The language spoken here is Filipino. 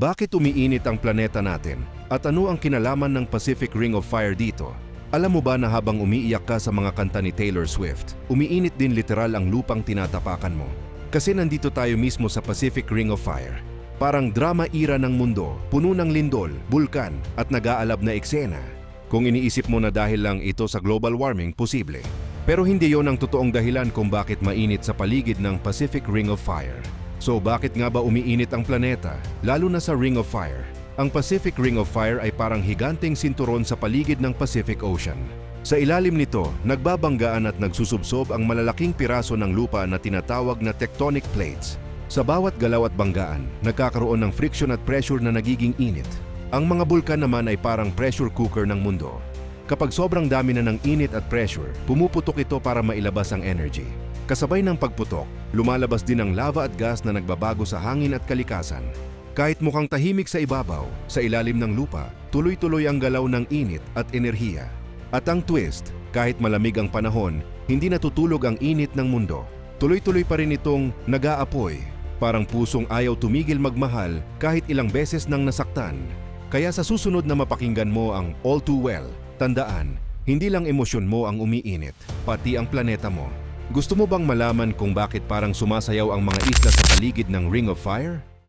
Bakit umiinit ang planeta natin? At ano ang kinalaman ng Pacific Ring of Fire dito? Alam mo ba na habang umiiyak ka sa mga kanta ni Taylor Swift, umiinit din literal ang lupang tinatapakan mo? Kasi nandito tayo mismo sa Pacific Ring of Fire. Parang drama era ng mundo, puno ng lindol, bulkan at nag-aalab na eksena. Kung iniisip mo na dahil lang ito sa global warming, posible. Pero hindi yon ang totoong dahilan kung bakit mainit sa paligid ng Pacific Ring of Fire. So bakit nga ba umiinit ang planeta, lalo na sa Ring of Fire? Ang Pacific Ring of Fire ay parang higanteng sinturon sa paligid ng Pacific Ocean. Sa ilalim nito, nagbabanggaan at nagsusubsob ang malalaking piraso ng lupa na tinatawag na tectonic plates. Sa bawat galaw at banggaan, nagkakaroon ng friction at pressure na nagiging init. Ang mga bulkan naman ay parang pressure cooker ng mundo. Kapag sobrang dami na ng init at pressure, pumuputok ito para mailabas ang energy. Kasabay ng pagputok, lumalabas din ang lava at gas na nagbabago sa hangin at kalikasan. Kahit mukhang tahimik sa ibabaw, sa ilalim ng lupa, tuloy-tuloy ang galaw ng init at enerhiya. At ang twist, kahit malamig ang panahon, hindi natutulog ang init ng mundo. Tuloy-tuloy pa rin itong nag-aapoy, parang pusong ayaw tumigil magmahal kahit ilang beses nang nasaktan. Kaya sa susunod na mapakinggan mo ang All Too Well, tandaan, hindi lang emosyon mo ang umiinit, pati ang planeta mo. Gusto mo bang malaman kung bakit parang sumasayaw ang mga isla sa paligid ng Ring of Fire?